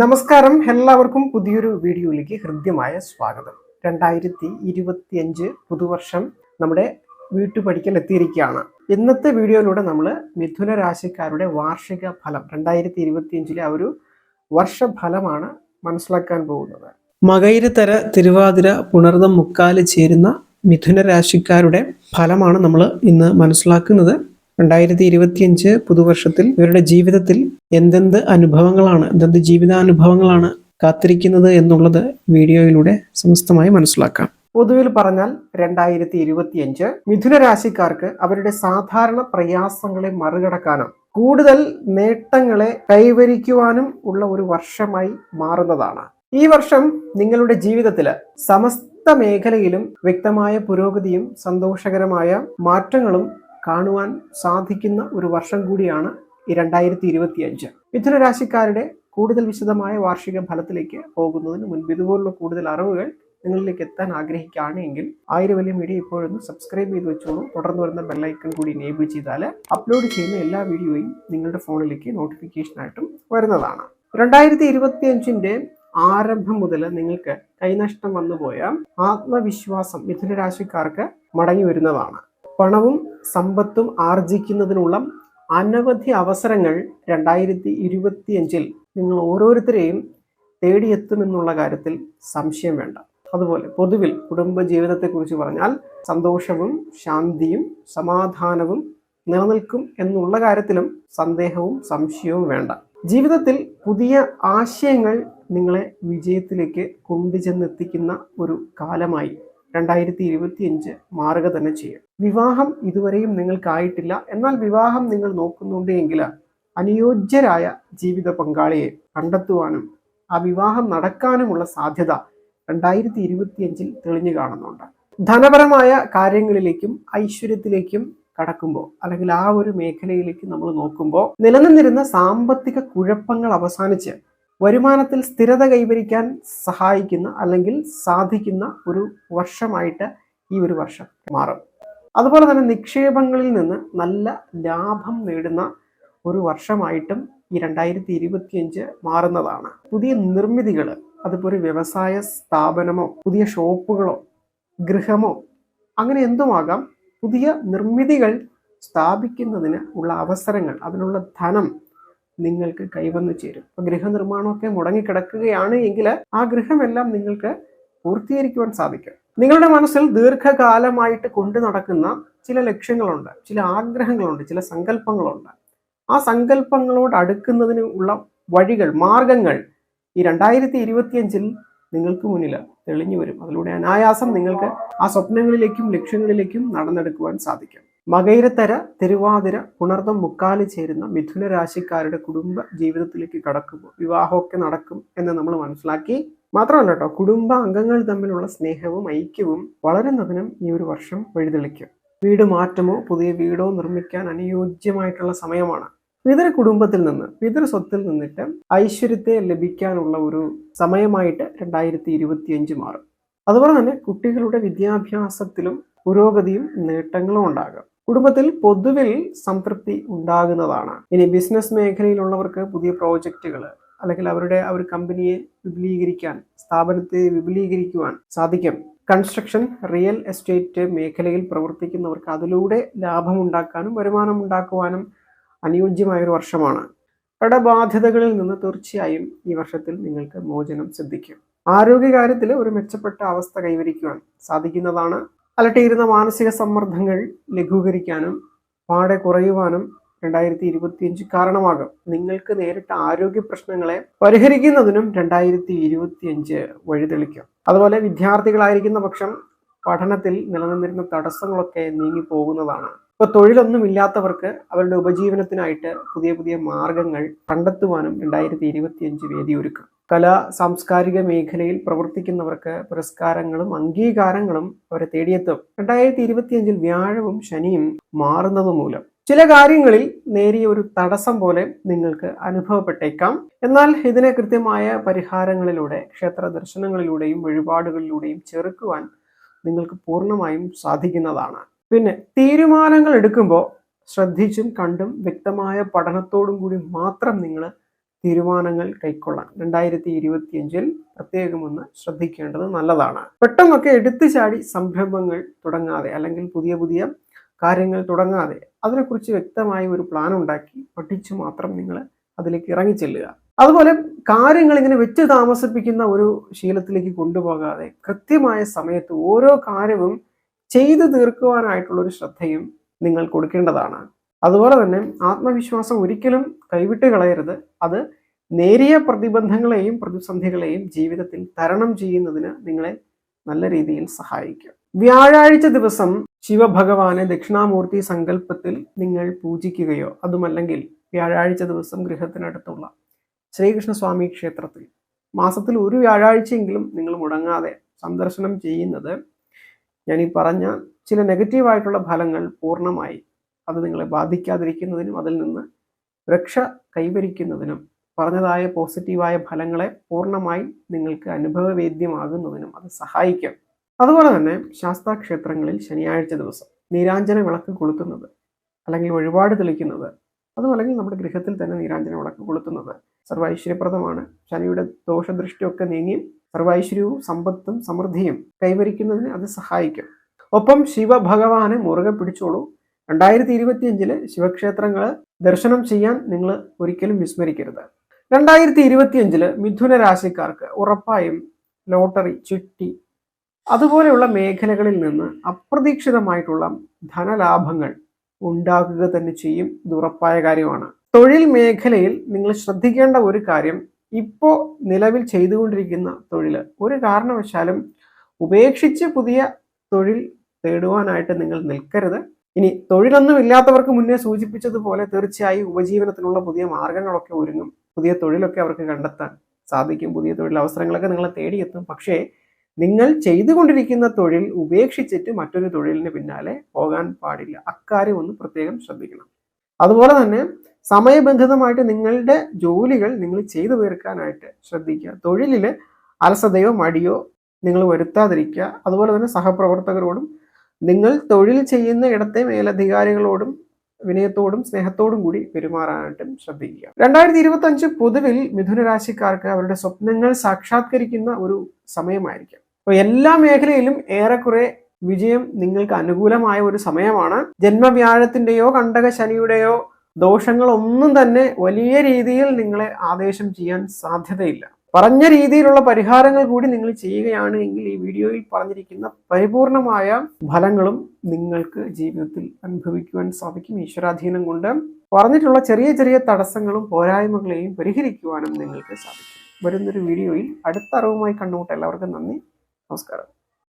നമസ്കാരം. എല്ലാവർക്കും പുതിയൊരു വീഡിയോയിലേക്ക് ഹൃദ്യമായ സ്വാഗതം. രണ്ടായിരത്തി ഇരുപത്തിയഞ്ച് പുതുവർഷം നമ്മുടെ വീട്ടുപടിക്കൽ എത്തിയിരിക്കുകയാണ്. ഇന്നത്തെ വീഡിയോയിലൂടെ നമ്മൾ മിഥുന രാശിക്കാരുടെ വാർഷിക ഫലം രണ്ടായിരത്തി ഇരുപത്തിയഞ്ചിലെ ആ ഒരു വർഷഫലമാണ് മനസ്സിലാക്കാൻ പോകുന്നത്. മകയിരത്തര തിരുവാതിര പുണർദം മുക്കാൽ ചേരുന്ന മിഥുന രാശിക്കാരുടെ ഫലമാണ് നമ്മൾ ഇന്ന് മനസ്സിലാക്കുന്നത്. രണ്ടായിരത്തി ഇരുപത്തിയഞ്ച് പുതുവർഷത്തിൽ ഇവരുടെ ജീവിതത്തിൽ എന്തെന്ത് അനുഭവങ്ങളാണ് എന്തെന്ത് ജീവിതാനുഭവങ്ങളാണ് കാത്തിരിക്കുന്നത് എന്നുള്ളത് വീഡിയോയിലൂടെ സമസ്തമായി മനസ്സിലാക്കാം. പൊതുവിൽ പറഞ്ഞാൽ രണ്ടായിരത്തി ഇരുപത്തിയഞ്ച് മിഥുന രാശിക്കാർക്ക് അവരുടെ സാധാരണ പ്രയാസങ്ങളെ മറികടക്കാനും കൂടുതൽ നേട്ടങ്ങളെ കൈവരിക്കുവാനും ഉള്ള ഒരു വർഷമായി മാറുന്നതാണ്. ഈ വർഷം നിങ്ങളുടെ ജീവിതത്തിൽ സമസ്ത മേഖലയിലും വ്യക്തമായ പുരോഗതിയും സന്തോഷകരമായ മാറ്റങ്ങളും കാണുവാൻ സാധിക്കുന്ന ഒരു വർഷം കൂടിയാണ് ഈ രണ്ടായിരത്തി ഇരുപത്തി അഞ്ച് മിഥുന രാശിക്കാരുടെ കൂടുതൽ വിശദമായ വാർഷിക ഫലത്തിലേക്ക് പോകുന്നതിന് മുൻപ് ഇതുപോലുള്ള കൂടുതൽ അറിവുകൾ നിങ്ങളിലേക്ക് എത്താൻ ആഗ്രഹിക്കുകയാണെങ്കിൽ ആയിരം വലിയ മീഡിയ ഇപ്പോഴൊന്ന് സബ്സ്ക്രൈബ് ചെയ്ത് വെച്ചോളൂ. തുടർന്ന് വരുന്ന ബെല്ലൈക്കൺ കൂടി എനേബിൾ ചെയ്താൽ അപ്ലോഡ് ചെയ്യുന്ന എല്ലാ വീഡിയോയും നിങ്ങളുടെ ഫോണിലേക്ക് നോട്ടിഫിക്കേഷനായിട്ടും വരുന്നതാണ്. രണ്ടായിരത്തി ഇരുപത്തി അഞ്ചിന്റെ ആരംഭം മുതൽ നിങ്ങൾക്ക് കൈനഷ്ടം വന്നുപോയ ആത്മവിശ്വാസം മിഥുന രാശിക്കാർക്ക് മടങ്ങി വരുന്നതാണ്. പണവും സമ്പത്തും ആർജിക്കുന്നതിനുള്ള അനവധി അവസരങ്ങൾ രണ്ടായിരത്തി ഇരുപത്തിയഞ്ചിൽ നിങ്ങൾ ഓരോരുത്തരെയും തേടിയെത്തുമെന്നുള്ള കാര്യത്തിൽ സംശയം വേണ്ട. അതുപോലെ പൊതുവിൽ കുടുംബ ജീവിതത്തെക്കുറിച്ച് പറഞ്ഞാൽ സന്തോഷവും ശാന്തിയും സമാധാനവും നിലനിൽക്കും എന്നുള്ള കാര്യത്തിലും സന്ദേഹവും സംശയവും വേണ്ട. ജീവിതത്തിൽ പുതിയ ആശയങ്ങൾ നിങ്ങളെ വിജയത്തിലേക്ക് കൊണ്ടുചെന്നെത്തിക്കുന്ന ഒരു കാലമായി രണ്ടായിരത്തി ഇരുപത്തിയഞ്ച് മാറുക തന്നെ ചെയ്യും. വിവാഹം ഇതുവരെയും നിങ്ങൾക്കായിട്ടില്ല. എന്നാൽ വിവാഹം നിങ്ങൾ നോക്കുന്നുണ്ട് എങ്കിൽ അനുയോജ്യരായ ജീവിത പങ്കാളിയെ കണ്ടെത്തുവാനും ആ വിവാഹം നടക്കാനുമുള്ള സാധ്യത രണ്ടായിരത്തി ഇരുപത്തിയഞ്ചിൽ തെളിഞ്ഞു കാണുന്നുണ്ട്. ധനപരമായ കാര്യങ്ങളിലേക്കും ഐശ്വര്യത്തിലേക്കും കടക്കുമ്പോൾ അല്ലെങ്കിൽ ആ ഒരു മേഖലയിലേക്ക് നമ്മൾ നോക്കുമ്പോൾ നിലനിന്നിരുന്ന സാമ്പത്തിക കുഴപ്പങ്ങൾ അവസാനിച്ച് വരുമാനത്തിൽ സ്ഥിരത കൈവരിക്കാൻ സഹായിക്കുന്ന അല്ലെങ്കിൽ സാധിക്കുന്ന ഒരു വർഷമായിട്ട് ഈ ഒരു വർഷം മാറും. അതുപോലെ തന്നെ നിക്ഷേപങ്ങളിൽ നിന്ന് നല്ല ലാഭം നേടുന്ന ഒരു വർഷമായിട്ടും ഈ രണ്ടായിരത്തി ഇരുപത്തിയഞ്ച് മാറുന്നതാണ്. പുതിയ നിർമ്മിതികൾ അതിപ്പോൾ ഒരു വ്യവസായ സ്ഥാപനമോ പുതിയ ഷോപ്പുകളോ ഗൃഹമോ അങ്ങനെ എന്തുമാകാം പുതിയ നിർമ്മിതികൾ സ്ഥാപിക്കുന്നതിന് ഉള്ള അവസരങ്ങൾ അതിനുള്ള ധനം നിങ്ങൾക്ക് കൈവന്നു ചേരും. അപ്പൊ ഗൃഹനിർമ്മാണമൊക്കെ മുടങ്ങിക്കിടക്കുകയാണ് എങ്കിൽ ആ ഗൃഹമെല്ലാം നിങ്ങൾക്ക് പൂർത്തീകരിക്കുവാൻ സാധിക്കും. നിങ്ങളുടെ മനസ്സിൽ ദീർഘകാലമായിട്ട് കൊണ്ടു നടക്കുന്ന ചില ലക്ഷ്യങ്ങളുണ്ട് ചില ആഗ്രഹങ്ങളുണ്ട് ചില സങ്കല്പങ്ങളുണ്ട്. ആ സങ്കല്പങ്ങളോട് അടുക്കുന്നതിന് ഉള്ള വഴികൾ മാർഗങ്ങൾ ഈ രണ്ടായിരത്തി ഇരുപത്തിയഞ്ചിൽ നിങ്ങൾക്ക് മുന്നിൽ തെളിഞ്ഞു വരും. അതിലൂടെ അനായാസം നിങ്ങൾക്ക് ആ സ്വപ്നങ്ങളിലേക്കും ലക്ഷ്യങ്ങളിലേക്കും നടന്നെടുക്കുവാൻ സാധിക്കും. മകയിരത്തര തിരുവാതിര പുണർദം മുക്കാൽ ചേരുന്ന മിഥുന രാശിക്കാരുടെ കുടുംബ ജീവിതത്തിലേക്ക് കടക്കുമ്പോൾ വിവാഹമൊക്കെ നടക്കും എന്ന് നമ്മൾ മനസ്സിലാക്കി. മാത്രമല്ല കേട്ടോ കുടുംബ അംഗങ്ങൾ തമ്മിലുള്ള സ്നേഹവും ഐക്യവും വളരുന്നതിനും ഈ ഒരു വർഷം വഴിതെളിക്കും. വീട് മാറ്റമോ പുതിയ വീടോ നിർമ്മിക്കാൻ അനുയോജ്യമായിട്ടുള്ള സമയമാണ്. പിതൃ കുടുംബത്തിൽ നിന്ന് പിതൃ സ്വത്തിൽ നിന്നിട്ട് ഐശ്വര്യത്തെ ലഭിക്കാനുള്ള ഒരു സമയമായിട്ട് രണ്ടായിരത്തി ഇരുപത്തിയഞ്ച് മാറും. അതുപോലെ തന്നെ കുട്ടികളുടെ വിദ്യാഭ്യാസത്തിലും പുരോഗതിയും നേട്ടങ്ങളും ഉണ്ടാകും. കുടുംബത്തിൽ പൊതുവിൽ സംതൃപ്തി ഉണ്ടാകുന്നതാണ്. ഇനി ബിസിനസ് മേഖലയിലുള്ളവർക്ക് പുതിയ പ്രോജക്റ്റുകൾ അല്ലെങ്കിൽ അവരുടെ ഒരു കമ്പനിയെ വിപുലീകരിക്കാൻ സ്ഥാപനത്തെ വിപുലീകരിക്കുവാൻ സാധിക്കും. കൺസ്ട്രക്ഷൻ റിയൽ എസ്റ്റേറ്റ് മേഖലയിൽ പ്രവർത്തിക്കുന്നവർക്ക് അതിലൂടെ ലാഭം ഉണ്ടാക്കാനും വരുമാനം ഉണ്ടാക്കുവാനും അനുയോജ്യമായ ഒരു വർഷമാണ്. കടബാധ്യതകളിൽ നിന്ന് തീർച്ചയായും ഈ വർഷത്തിൽ നിങ്ങൾക്ക് മോചനം സിദ്ധിക്കും. ആരോഗ്യകാര്യത്തിൽ ഒരു മെച്ചപ്പെട്ട അവസ്ഥ കൈവരിക്കുവാൻ സാധിക്കുന്നതാണ് അലട്ടിയിരുന്ന മാനസിക സമ്മർദ്ദങ്ങൾ ലഘൂകരിക്കാനും പാടെ കുറയുവാനും രണ്ടായിരത്തി ഇരുപത്തിയഞ്ച് കാരണമാകും. നിങ്ങൾക്ക് നേരിട്ട ആരോഗ്യ പ്രശ്നങ്ങളെ പരിഹരിക്കുന്നതിനും രണ്ടായിരത്തി ഇരുപത്തിയഞ്ച് വഴിതെളിക്കും. അതുപോലെ വിദ്യാർത്ഥികളായിരിക്കുന്ന പക്ഷം പഠനത്തിൽ നിലനിന്നിരുന്ന തടസ്സങ്ങളൊക്കെ നീങ്ങി പോകുന്നതാണ്. ഇപ്പൊ തൊഴിലൊന്നും ഇല്ലാത്തവർക്ക് അവരുടെ ഉപജീവനത്തിനായിട്ട് പുതിയ പുതിയ മാർഗങ്ങൾ കണ്ടെത്തുവാനും രണ്ടായിരത്തി ഇരുപത്തിയഞ്ച് വേദിയൊരുക്കും. കലാ സാംസ്കാരിക മേഖലയിൽ പ്രവർത്തിക്കുന്നവർക്ക് പുരസ്കാരങ്ങളും അംഗീകാരങ്ങളും അവരെ തേടിയെത്തും. രണ്ടായിരത്തി ഇരുപത്തിയഞ്ചിൽ വ്യാഴവും ശനിയും മാറുന്നത് മൂലം ചില കാര്യങ്ങളിൽ നേരിയ ഒരു തടസ്സം പോലെ നിങ്ങൾക്ക് അനുഭവപ്പെട്ടേക്കാം. എന്നാൽ ഇതിനെ കൃത്യമായ പരിഹാരങ്ങളിലൂടെ ക്ഷേത്ര ദർശനങ്ങളിലൂടെയും വഴിപാടുകളിലൂടെയും ചെറുക്കുവാൻ നിങ്ങൾക്ക് പൂർണമായും സാധിക്കുന്നതാണ്. പിന്നെ തീരുമാനങ്ങൾ എടുക്കുമ്പോൾ ശ്രദ്ധിച്ചും കണ്ടും വ്യക്തമായ പഠനത്തോടും കൂടി മാത്രം നിങ്ങൾ തീരുമാനങ്ങൾ കൈക്കൊള്ളാൻ രണ്ടായിരത്തി ഇരുപത്തിയഞ്ചിൽ പ്രത്യേകം ഒന്ന് ശ്രദ്ധിക്കേണ്ടത് നല്ലതാണ്. പെട്ടെന്നൊക്കെ എടുത്തു ചാടി സംരംഭങ്ങൾ തുടങ്ങാതെ അല്ലെങ്കിൽ പുതിയ പുതിയ കാര്യങ്ങൾ തുടങ്ങാതെ അതിനെക്കുറിച്ച് വ്യക്തമായ ഒരു പ്ലാൻ ഉണ്ടാക്കി പഠിച്ചു മാത്രം നിങ്ങൾ അതിലേക്ക് ഇറങ്ങിച്ചെല്ലുക. അതുപോലെ കാര്യങ്ങൾ ഇങ്ങനെ വെച്ച് താമസിപ്പിക്കുന്ന ഒരു ശീലത്തിലേക്ക് കൊണ്ടുപോകാതെ കൃത്യമായ സമയത്ത് ഓരോ കാര്യവും ചെയ്തു തീർക്കുവാനായിട്ടുള്ള ഒരു ശ്രദ്ധയും നിങ്ങൾ കൊടുക്കേണ്ടതാണ്. അതുപോലെ തന്നെ ആത്മവിശ്വാസം ഒരിക്കലും കൈവിട്ട് കളയരുത്. അത് നേരിയ പ്രതിബന്ധങ്ങളെയും പ്രതിസന്ധികളെയും ജീവിതത്തിൽ തരണം ചെയ്യുന്നതിന് നിങ്ങളെ നല്ല രീതിയിൽ സഹായിക്കും. വ്യാഴാഴ്ച ദിവസം ശിവഭഗവാനെ ദക്ഷിണാമൂർത്തി സങ്കല്പത്തിൽ നിങ്ങൾ പൂജിക്കുകയോ അതുമല്ലെങ്കിൽ വ്യാഴാഴ്ച ദിവസം ഗൃഹത്തിനടുത്തുള്ള ശ്രീകൃഷ്ണസ്വാമി ക്ഷേത്രത്തിൽ. മാസത്തിൽ ഒരു വ്യാഴാഴ്ചയെങ്കിലും നിങ്ങൾ മുടങ്ങാതെ സന്ദർശനം ചെയ്യുന്നത് ഞാൻ ഈ പറഞ്ഞ ചില നെഗറ്റീവായിട്ടുള്ള ഫലങ്ങൾ പൂർണമായി അത് നിങ്ങളെ ബാധിക്കാതിരിക്കുന്നതിനും അതിൽ നിന്ന് രക്ഷ കൈവരിക്കുന്നതിനും പറഞ്ഞതായ പോസിറ്റീവായ ഫലങ്ങളെ പൂർണമായി നിങ്ങൾക്ക് അനുഭവവേദ്യമാകുന്നതിനും അത് സഹായിക്കും. അതുപോലെ തന്നെ ശാസ്താക്ഷേത്രങ്ങളിൽ ശനിയാഴ്ച ദിവസം നീരാഞ്ജന വിളക്ക് കൊളുത്തുന്നത് അല്ലെങ്കിൽ ഒരുപാട് തെളിക്കുന്നത് അതുമല്ലെങ്കിൽ നമ്മുടെ ഗൃഹത്തിൽ തന്നെ നീരാഞ്ജന വിളക്ക് കൊളുത്തുന്നത് സർവൈശ്വര്യപ്രദമാണ്. ശനിയുടെ ദോഷദൃഷ്ടിയൊക്കെ നീങ്ങി സർവൈശ്വര്യവും സമ്പത്തും സമൃദ്ധിയും കൈവരിക്കുന്നതിന് അത് സഹായിക്കും. ഒപ്പം ശിവഭഗവാനെ മുറുകെ പിടിച്ചോളൂ. രണ്ടായിരത്തി ഇരുപത്തിയഞ്ചിൽ ശിവക്ഷേത്രങ്ങൾ ദർശനം ചെയ്യാൻ നിങ്ങൾ ഒരിക്കലും വിസ്മരിക്കരുത്. രണ്ടായിരത്തി ഇരുപത്തിയഞ്ചിൽ മിഥുന രാശിക്കാർക്ക് ഉറപ്പായും ലോട്ടറി ചിട്ടി അതുപോലെയുള്ള മേഖലകളിൽ നിന്ന് അപ്രതീക്ഷിതമായിട്ടുള്ള ധനലാഭങ്ങൾ ഉണ്ടാകുക തന്നെ ചെയ്യും. ഇത് ഉറപ്പായ കാര്യമാണ്. തൊഴിൽ മേഖലയിൽ നിങ്ങൾ ശ്രദ്ധിക്കേണ്ട ഒരു കാര്യം ഇപ്പോൾ നിലവിൽ ചെയ്തുകൊണ്ടിരിക്കുന്ന തൊഴിൽ ഒരു കാരണവശാലും ഉപേക്ഷിച്ച് പുതിയ തൊഴിൽ തേടുവാനായിട്ട് നിങ്ങൾ നിൽക്കരുത്. ഇനി തൊഴിലൊന്നും ഇല്ലാത്തവർക്ക് മുന്നേ സൂചിപ്പിച്ചതുപോലെ തീർച്ചയായും ഉപജീവനത്തിനുള്ള പുതിയ മാർഗങ്ങളൊക്കെ ഒരുങ്ങും. പുതിയ തൊഴിലൊക്കെ അവർക്ക് കണ്ടെത്താൻ സാധിക്കും. പുതിയ തൊഴിലവസരങ്ങളൊക്കെ നിങ്ങളെ തേടിയെത്തും. പക്ഷേ നിങ്ങൾ ചെയ്തുകൊണ്ടിരിക്കുന്ന തൊഴിൽ ഉപേക്ഷിച്ചിട്ട് മറ്റൊരു തൊഴിലിന് പിന്നാലെ പോകാൻ പാടില്ല. അക്കാര്യം ഒന്ന് പ്രത്യേകം ശ്രദ്ധിക്കണം. അതുപോലെ തന്നെ സമയബന്ധിതമായിട്ട് നിങ്ങളുടെ ജോലികൾ നിങ്ങൾ ചെയ്തു തീർക്കാനായിട്ട് ശ്രദ്ധിക്കുക. തൊഴിലിൽ അലസതയോ മടിയോ നിങ്ങൾ വരുത്താതിരിക്കുക. അതുപോലെ തന്നെ സഹപ്രവർത്തകരോടും നിങ്ങൾ തൊഴിൽ ചെയ്യുന്ന ഇടത്തെ മേലധികാരികളോടും വിനയത്തോടും സ്നേഹത്തോടും കൂടി പെരുമാറാനായിട്ടും ശ്രദ്ധിക്കുക. രണ്ടായിരത്തി ഇരുപത്തി അഞ്ച് പൊതുവിൽ മിഥുന രാശിക്കാർക്ക് അവരുടെ സ്വപ്നങ്ങൾ സാക്ഷാത്കരിക്കുന്ന ഒരു സമയമായിരിക്കും. അപ്പോൾ എല്ലാ മേഖലയിലും ഏറെക്കുറെ വിജയം നിങ്ങൾക്ക് അനുകൂലമായ ഒരു സമയമാണ്. ജന്മവ്യാഴത്തിന്റെയോ കണ്ടക ശനിയുടെയോ ദോഷങ്ങളൊന്നും തന്നെ വലിയ രീതിയിൽ നിങ്ങളെ ആദേശം ചെയ്യാൻ സാധ്യതയില്ല. പറഞ്ഞ രീതിയിലുള്ള പരിഹാരങ്ങൾ കൂടി നിങ്ങൾ ചെയ്യുകയാണ് എങ്കിൽ ഈ വീഡിയോയിൽ പറഞ്ഞിരിക്കുന്ന പരിപൂർണമായ ഫലങ്ങളും നിങ്ങൾക്ക് ജീവിതത്തിൽ അനുഭവിക്കുവാൻ സാധിക്കും. ഈശ്വരാധീനം കൊണ്ട് പറഞ്ഞിട്ടുള്ള ചെറിയ ചെറിയ തടസ്സങ്ങളും പോരായ്മകളെയും പരിഹരിക്കുവാനും നിങ്ങൾക്ക് സാധിക്കും. വരുന്നൊരു വീഡിയോയിൽ അടുത്ത അറിവുമായി കണ്ടുമുട്ട. എല്ലാവർക്കും നന്ദി. നമസ്കാരം.